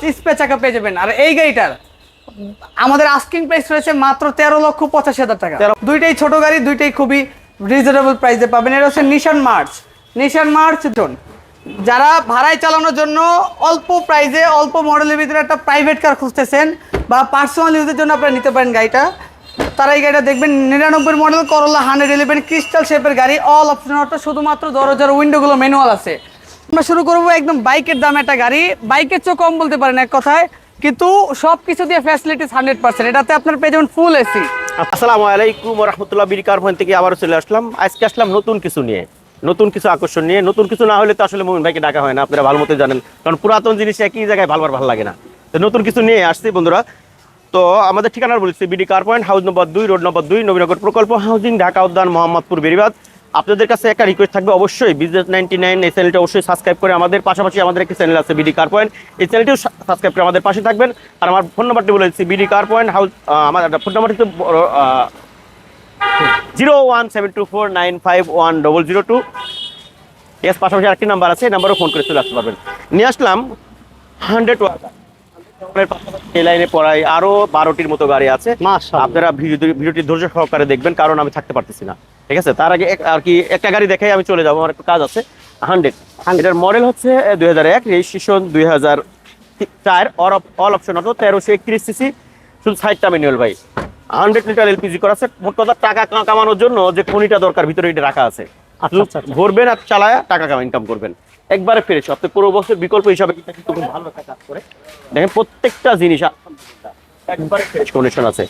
স্পে চাকা পেয়ে যাবেন। আর এই গাড়িটার আমাদের আস্কিং প্রাইস রয়েছে মাত্র তেরো লক্ষ পঁচাশি হাজার টাকা। দুইটাই ছোট গাড়ি দুইটাই খুবই রিজনেবল প্রাইসে পাবেন। এটা হচ্ছে Nissan March Nissan March zone. যারা ভাড়ায় চালানোর জন্য অল্প প্রাইসে অল্প মডেলের ভিতরে একটা প্রাইভেট কার খুঁজতেছেন বা পার্সোনাল ইউজের জন্য আপনারা নিতে পারেন গাড়িটা তারা এই গাড়িটা দেখবেন। নিরানব্বই মডেল করলা হান্ড্রেড ইলেভেন ক্রিস্টাল শেপের গাড়ি অল অপশন অটো শুধুমাত্র দরজার উইন্ডোগুলো ম্যানুয়াল আছে। আমরা শুরু করব একদম বাইকের দাম একটা গাড়ি। বাইকের চেয়েও কম বলতে পারেন এক কথায়, কিন্তু সব কিছু দিয়ে ফ্যাসিলিটিস হান্ড্রেড পার্সেন্ট এটাতে আপনার পেয়ে যাবেন ফুল এসি আসসালামু আলাইকুম রহমতুল্লাহ বিরিকার ভন থেকে আবারও চলে আসলাম। আজকে আসলাম নতুন কিছু নিয়ে। নতুন কিছু আকর্ষণ নিয়ে। নতুন কিছু না হলে তো আসলে মোমিন ভাইকে ডাকা হয় না, আপনারা ভালো মতো জানেন। কারণ পুরাতন জিনিস একই জায়গায় ভালো ভালো লাগে না। তো নতুন কিছু নিয়ে আসছি বন্ধুরা। তো আমাদের ঠিকানা বলছি BD car point house number দুই, রোড নম্বর দুই, নবীনগর প্রকল্প হাউজিং, ঢাকা উদ্যান, মোহাম্মদপুর বেরিবাদ আপনাদের কাছে একটা রিকোয়েস্ট থাকবে অবশ্যই বিজনেস নাইনটি নাইন এই চ্যানেলটা অবশ্যই সাবস্ক্রাইব করে আমাদের পাশাপাশি আমাদের একটি চ্যানেল আছে বিডি কার পয়েন্ট এই চ্যানেলটিও সাবস্ক্রাইব করে আমাদের পাশে থাকবেন। আর আমার ফোন নাম্বারটি বলে দিচ্ছি বিডি কার পয়েন্ট হাউস আমার ফোন নাম্বারটি zero one seven two four nine five one double zero two S পাশাপাশি আরেকটি নাম্বার আছে এই নাম্বারও ফোন করে চলে আসতে পারবেন। নিয়ে আসলাম হান্ড্রেড ওয়ার্কার এই লাইনে পড়াই আরও বারোটির মতো গাড়ি আছে। আপনারা ভিডিও- ভিডিওটি ধৈর্য সহকারে দেখবেন কারণ আমি থাকতে পারতেছি না। ঠিক আছে? তার আগে আর কি একটা গাড়ি দেখে আমি চলে যাব আমার একটু কাজ আছে। হান্ড্রেড। এটার মডেল হচ্ছে দুই হাজার এক রেজিস্ট্রেশন দুই হাজার চার অল অপশন অটো তেরোশো একত্রিশ সিসি শুধু সাইডটা ম্যানুয়াল ভাই। হান্ড্রেড লিটার এলপিজি করা আছে মোট কথা টাকা কামানোর জন্য যে খনিটা দরকার ভিতরে এটা রাখা আছে। আচ্ছা, আচ্ছা, আচ্ছা। ভরবেন আর চালায় টাকা কামা ইনকাম করবেন। একবারে ফ্রেশ আপনি পুরো বছর বিকল্প হিসাবে কিন্তু খুব ভালো একটা কাজ করে। দেখেন প্রত্যেকটা জিনিস একবারে ফ্রেশ কন্ডিশন আছে।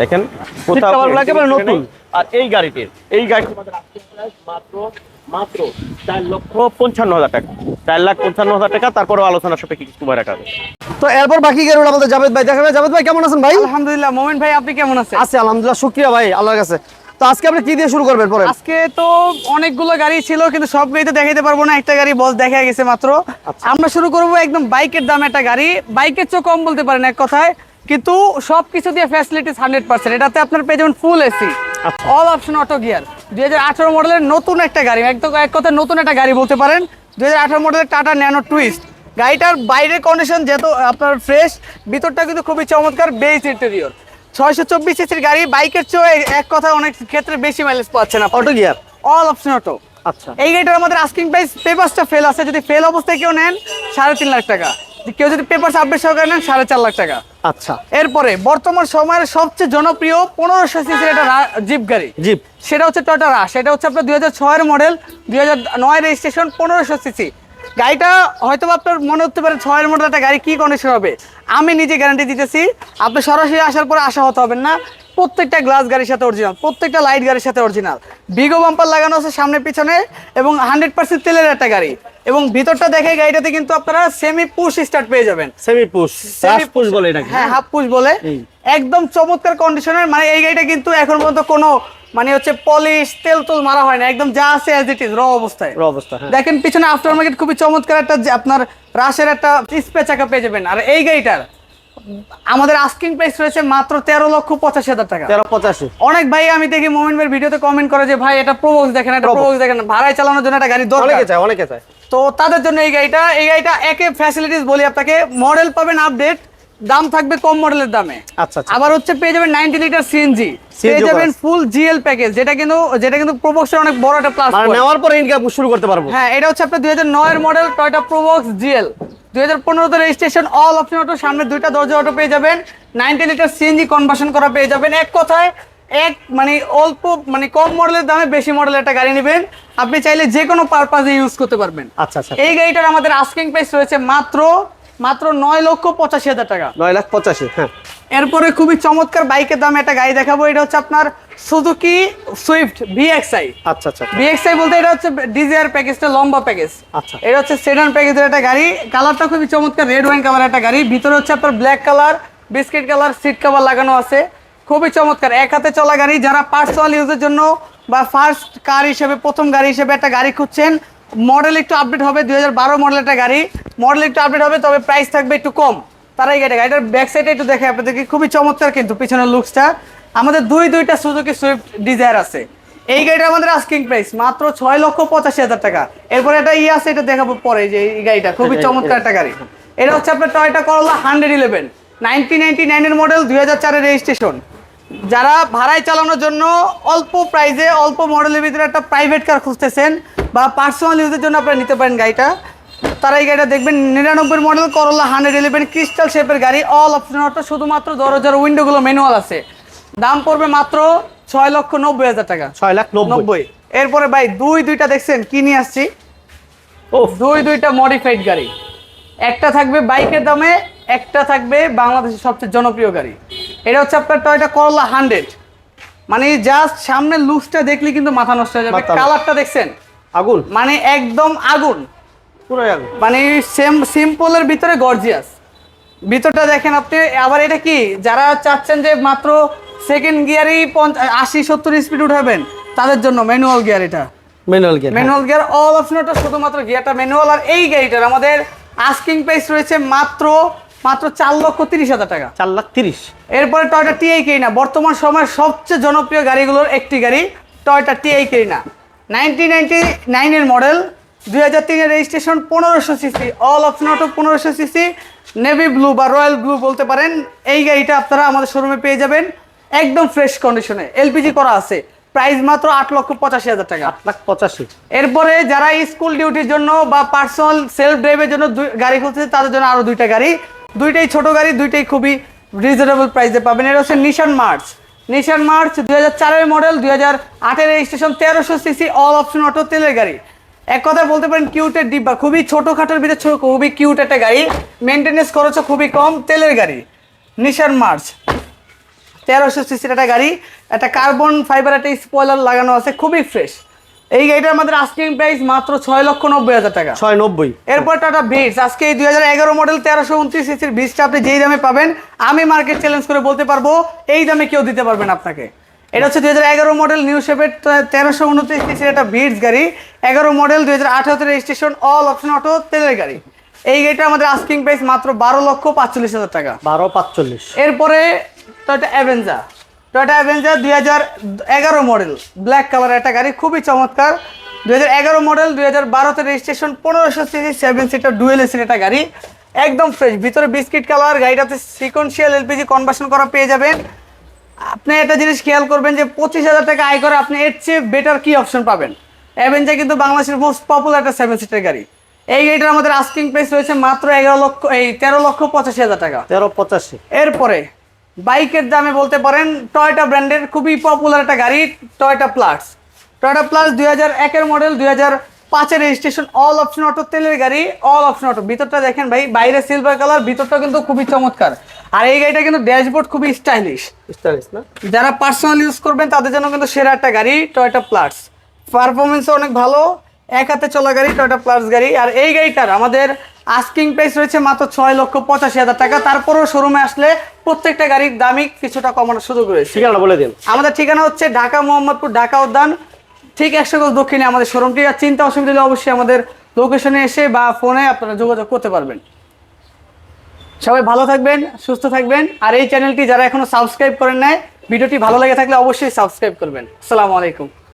দেখেন কোথাও একেবারে নতুন। আর এই গাড়িটির এই price মাত্র মাত্র চার লক্ষ পঞ্চান্ন হাজার টাকা। চার লাখ পঞ্চান্ন হাজার টাকা তারপরেও আলোচনা সাপেক্ষে কিছু রাখা তো এরপর বাকি আমাদের জাভেদ ভাই। দেখাবে জাভেদ ভাই কেমন আছেন ভাই? আলহামদুলিল্লাহ মোমেন ভাই আপনি কেমন আছেন? আছে আলহামদুলিল্লাহ শুক্রিয়া ভাই আল্লাহর কাছে। তো আজকে আপনি কি দিয়ে শুরু করবেন পরে? আজকে তো অনেকগুলো গাড়ি ছিল কিন্তু সব গাড়িতে দেখাইতে পারব না। একটা গাড়ি বস দেখা গেছে মাত্র। আমরা শুরু করব একদম বাইকের দাম একটা গাড়ি। বাইকের চেয়ে কম বলতে পারেন এক কথায়। কিন্তু সব কিছু দিয়ে ফ্যাসিলিটিস হান্ড্রেড পার্সেন্ট এটাতে আপনার পেয়ে যাবেন full AC all option auto gear দুই হাজার আঠারো মডেলের নতুন একটা গাড়ি একদম এক কথায় নতুন একটা গাড়ি বলতে পারেন। দুই হাজার আঠারো মডেলের টাটা ন্যানো টুইস্ট গাড়িটার বাইরের কন্ডিশন যেহেতু আপনার ফ্রেশ ভিতরটা কিন্তু খুবই চমৎকার বেস ইন্টেরিয়র ছয়শো চব্বিশ সিসির গাড়ি বাইকের চেয়ে এক কথায় অনেক ক্ষেত্রে বেশি মাইলেজ পাচ্ছে না auto gear all option auto আচ্ছা। এই গাড়িটার আমাদের আস্কিং প্রাইস পেপারসটা ফেল আছে। যদি ফেল অবস্থায় কেউ নেন সাড়ে তিন লাখ টাকা। কেউ যদি পেপার আপডেট সহকারে নেন সাড়ে চার লাখ টাকা। আচ্ছা। এরপরে বর্তমান সময়ের সবচেয়ে জনপ্রিয় পনেরোশো সিসির একটা জিপ গাড়ি। জিপ সেটা হচ্ছে টয়টা রাশ এটা হচ্ছে আপনার দুই হাজার ছয়ের মডেল দুই হাজার নয় রেজিস্ট্রেশন পনেরোশো সিসি গাড়িটা হয়তো আপনার মনে হতে পারে ছয়ের মডেল একটা গাড়ি কি কন্ডিশন হবে? আমি নিজে গ্যারান্টি দিতেছি আপনি সরাসরি আসার পরে আশা হতে হবেন না। প্রত্যেকটা গ্লাস গাড়ির সাথে অরিজিনাল প্রত্যেকটা লাইট গাড়ির সাথে অরিজিনাল বিগো বাম্পার লাগানো আছে সামনে পিছনে এবং হান্ড্রেড পার্সেন্ট তেলের একটা গাড়ি। এবং ভিতরটা দেখে গাড়িটাতে কিন্তু আপনারা সেমি পুশ স্টার্ট পেয়ে যাবেন। সেমি পুশ সেমি পুশ বলে এটাকে। হ্যাঁ হাফ পুশ বলে। একদম চমৎকার কন্ডিশনের মানে এই গাড়িটা কিন্তু এখন পর্যন্ত কোনো মানে হচ্ছে পলিশ তেল তুল মারা হয় না একদম যা আছে অ্যাজ ইট ইজ র অবস্থায়। র অবস্থা হ্যাঁ। দেখেন পিছনে আফটার মার্কেট খুবই চমৎকার একটা যে আপনার রাশের একটা স্পে চাকা পেয়ে যাবেন। আর এই গাড়িটার আমাদের আস্কিং প্রাইস রয়েছে মাত্র তেরো লক্ষ পঁচাশি হাজার টাকা। তেরো পঁচাশি। অনেক ভাই আমি দেখি মোমেন্ট ভাইয়ের ভিডিওতে কমেন্ট করে যে ভাই এটা প্রবোজ দেখেন এটা। প্রবোজ দেখেন ভাড়ায় চালানোর জন্য একটা গাড়ি দরকার। অনেকে চায় অনেকে চায়। তো তাদের জন্য এই গাড়িটা এই গাড়িটা একে ফ্যাসিলিটিস বলি আপনাকে মডেল পাবেন আপডেট দাম থাকবে কম মডেলের দামে। আচ্ছা আচ্ছা। আবার হচ্ছে পেয়ে যাবেন নাইনটি লিটার সিএনজি পেয়ে যাবেন ফুল জিএল প্যাকেজ যেটা কিন্তু যেটা কিন্তু প্রবক্সের অনেক বড় একটা প্লাস মানে নেওয়ার পরে ইনকাম শুরু করতে পারব। হ্যাঁ এটা হচ্ছে আপনার দুই হাজার নয়ের model Toyota Probox GL registration all option auto সামনে দুইটা দরজা অটো পেয়ে যাবেন। নাইনটি লিটার সিএনজি কনভার্সন করা পেয়ে যাবেন। এক কথায় এক মানে অল্প মানে কম মডেলের দামে বেশি মডেলের একটা গাড়ি নেবেন। আপনি চাইলে যে কোনো পারপাজে ইউজ করতে পারবেন। আচ্ছা আচ্ছা। এই গাড়িটার আমাদের আস্কিং প্রাইস রয়েছে মাত্র মাত্র নয় লক্ষ পঁচাশি হাজার টাকা। নয় লাখ পঁচাশি হ্যাঁ। এরপরে খুবই চমৎকার বাইকের দামে একটা গাড়ি দেখাবো এটা হচ্ছে আপনার সুজুকি সুইফট ভিএক্সআই আচ্ছা আচ্ছা বিএক্সআই বলতে এটা হচ্ছে ডিজায়ার প্যাকেজটা লম্বা প্যাকেজ আচ্ছা। এটা হচ্ছে সেডান প্যাকেজের একটা গাড়ি কালারটা খুবই চমৎকার রেড ওয়াইন কালার একটা গাড়ি। ভিতরে হচ্ছে আপনার black colour biscuit colour seat cover লাগানো আছে। খুবই চমৎকার এক হাতে চলা গাড়ি যারা পার্সোনাল ইউজের জন্য বা ফার্স্ট কার হিসেবে প্রথম গাড়ি হিসেবে একটা গাড়ি খুঁজছেন মডেল একটু আপডেট হবে দুই হাজার বারো মডেল একটা গাড়ি। মডেল একটু আপডেট হবে তবে প্রাইস থাকবে একটু কম। তারা এই গাড়ি গাড়িটার ব্যাক সাইডে একটু দেখে আপনাদেরকে খুবই চমৎকার কিন্তু পিছনের লুকসটা আমাদের দুই দুইটা সুজুকি সুইফট ডিজায়ার আছে। এই গাড়িটা আমাদের আস্কিং প্রাইস মাত্র ছয় লক্ষ পঁচাশি হাজার টাকা। এরপরে একটা ইয়ে আছে এটা দেখাবো পরে যে এই গাড়িটা খুবই চমৎকার একটা গাড়ি। এটা হচ্ছে আপনার Toyota Corolla hundred eleven nineteen ninety নাইনের মডেল দুই হাজার চারের রেজিস্ট্রেশন যারা ভাড়ায় চালানোর জন্য অল্প প্রাইজে অল্প মডেলের ভিতরে একটা প্রাইভেট কার খুঁজতেছেন বা পার্সোনাল ইউজের জন্য আপনারা নিতে পারেন গাড়িটা। তারা এই গাড়িটা দেখবেন নিরানব্বই মডেল করলা হান্ড্রেড ইলেভেন ক্রিস্টাল শেপের গাড়ি অল অপশন অটো শুধুমাত্র দরজার উইন্ডোগুলো ম্যানুয়াল আছে। দাম পড়বে মাত্র ছয় লক্ষ নব্বই হাজার টাকা। ছয় লাখ নব্বই। নব্বই। এরপরে ভাই দুই দুইটা দেখছেন কি নিয়ে আসছি? ও দুই দুইটা মডিফাইড গাড়ি। একটা থাকবে বাইকের দামে একটা থাকবে বাংলাদেশের সবচেয়ে জনপ্রিয় গাড়ি। এটা হচ্ছে আপনার টয়টা করলা হান্ড্রেড মানে জাস্ট সামনে লুকসটা দেখলে কিন্তু মাথা নষ্ট হয়ে যাবে। কালারটা দেখছেন? আগুন? মানে একদম আগুন। পুরোই আগুন। মানে সেম সিম্পলের ভিতরে গর্জিয়াস। ভিতরটা দেখেন আপনি আবার এটা কি? যারা চাচ্ছেন যে মাত্র সেকেন্ড গিয়ারই পঞ্চাশ আশি সত্তর স্পিড উঠাবেন তাদের জন্য ম্যানুয়াল গিয়ার এটা। Manual gear manual gear all অপশনটা শুধুমাত্র গিয়ারটা ম্যানুয়াল আর এই গাড়িটার আমাদের আস্কিং প্রাইস রয়েছে মাত্র মাত্র চার লক্ষ তিরিশ হাজার টাকা। চার লাখ তিরিশ। এরপরে টয়টা টিআই কেরিনা বর্তমান সময়ের সবচেয়ে জনপ্রিয় গাড়িগুলোর একটি গাড়ি Toyota TI Carina nineteen ninety নাইনের মডেল দুই হাজার তিনের রেজিস্ট্রেশন পনেরোশো সিসি অল অপশন অটো পনেরোশো সিসি নেভি ব্লু বা রয়্যাল ব্লু বলতে পারেন। এই গাড়িটা আপনারা আমাদের শোরুমে পেয়ে যাবেন একদম ফ্রেশ কন্ডিশনে এলপিজি করা আছে প্রাইস মাত্র আট লক্ষ পঁচাশি হাজার টাকা। আট লাখ পঁচাশি। এরপরে যারা স্কুল ডিউটির জন্য বা পার্সোনাল সেলফ ড্রাইভের জন্য গাড়ি খুঁজছে তাদের জন্য আরও দুইটা গাড়ি। দুইটাই ছোট গাড়ি দুইটাই খুবই রিজনেবল প্রাইসে পাবেন। এটা হচ্ছে নিশান মার্চ নিশান মার্চ দুই হাজার চারের মডেল, দুই হাজার আটের রেজিস্ট্রেশন তেরোশো সিসি অল অপশন অটো তেলের গাড়ি। এক কথা বলতে পারেন কিউটের ডিব্বা। খুবই ছোটোখাটোর ভিতরে ছোট, খুবই কিউট একটা গাড়ি। মেনটেনেন্স খরচও খুবই কম, তেলের গাড়ি। নিশান মার্চ, তেরোশো সিসির একটা গাড়ি। একটা কার্বন ফাইবার একটা স্পয়লার লাগানো আছে, খুবই ফ্রেশ এই গাড়িটার আমাদের আস্কিং প্রাইস মাত্র ছয় লক্ষ নব্বই হাজার টাকা। ছয় নব্বই। এরপর টাটা বিটস আজকে এই দুই হাজার এগারো মডেল তেরোশো উনত্রিশ সিসির বিটসটা আপনি যেই দামে পাবেন আমি মার্কেট চ্যালেঞ্জ করে বলতে পারব এই দামে কেউ দিতে পারবেন আপনাকে। এটা হচ্ছে দুই হাজার এগারো মডেল নিউ শেপের তেরোশো উনত্রিশ সিসির একটা বিটস গাড়ি। এগারো মডেল দুই হাজার আঠারোতে রেজিস্ট্রেশন অল অপশন অটো তেলের গাড়ি। এই গাড়িটা আমাদের আস্কিং প্রাইস মাত্র বারো লক্ষ পাঁচচল্লিশ হাজার টাকা। বারো পাঁচচল্লিশ। এরপরে তো টয়টা অ্যাভেঞ্জা টয়টা অ্যাভেঞ্জার দুই হাজার এগারো মডেল ব্ল্যাক কালারের একটা গাড়ি খুবই চমৎকার। দুই হাজার এগারো মডেল দুই হাজার বারোতে রেজিস্ট্রেশন পনেরোশো সিসি সেভেন সিটার ডুয়েল এসির একটা গাড়ি। একদম ফ্রেশ ভিতরে বিস্কিট কালার গাড়িটাতে সিকোয়েন্সিয়াল এলপিজি কনভার্সন করা পেয়ে যাবেন। আপনি একটা জিনিস খেয়াল করবেন যে পঁচিশ হাজার টাকা আয় করে আপনি এর চেয়ে বেটার কী অপশন পাবেন? অ্যাভেঞ্জার কিন্তু বাংলাদেশের মোস্ট পপুলার একটা সেভেন সিটার গাড়ি। এই গাড়িটার আমাদের আস্কিং প্রাইস রয়েছে মাত্র এগারো লক্ষ এই তেরো লক্ষ পঁচাশি হাজার টাকা। তেরো পঁচাশি। এরপরে বাইকের দামে বলতে পারেন টয়টা ব্র্যান্ডের খুবই পপুলার একটা গাড়ি টয়টা প্লাস টয়টা প্লাস দুই হাজার একের মডেল দুই হাজার পাঁচের রেজিস্ট্রেশন অল অপশন অটো তেলের গাড়ি অল অপশন অটো ভিতরটা দেখেন ভাই বাইরে সিলভার কালার ভিতরটা কিন্তু খুবই চমৎকার। আর এই গাড়িটা কিন্তু ড্যাশবোর্ড খুবই স্টাইলিশ স্টাইলিশ না? যারা পার্সোনাল ইউজ করবেন তাদের জন্য কিন্তু সেরা একটা গাড়ি টয়টা প্লাস পারফরমেন্সও অনেক ভালো। এক হাতে চলা গাড়ি টয়টা প্লাস গাড়ি। আর এই গাড়িটার আমাদের আস্কিং প্রাইস রয়েছে মাত্র ছয় লক্ষ পঁচাশি হাজার টাকা। তারপরেও শোরুমে আসলে প্রত্যেকটা গাড়ির দামই কিছুটা কমানোর সুযোগ রয়েছে। ঠিকানা বলে দিন। আমাদের ঠিকানা হচ্ছে ঢাকা মোহাম্মদপুর ঢাকা উদ্যান। ঠিক একশো গজ দক্ষিণে আমাদের শোরুমটি আর চিন্তা অসুবিধা হলে অবশ্যই আমাদের লোকেশনে এসে বা ফোনে আপনারা যোগাযোগ করতে পারবেন। সবাই ভালো থাকবেন সুস্থ থাকবেন। আর এই চ্যানেলটি যারা এখনও সাবস্ক্রাইব করেন নাই ভিডিওটি ভালো লেগে থাকলে অবশ্যই সাবস্ক্রাইব করবেন। আসসালামু আলাইকুম।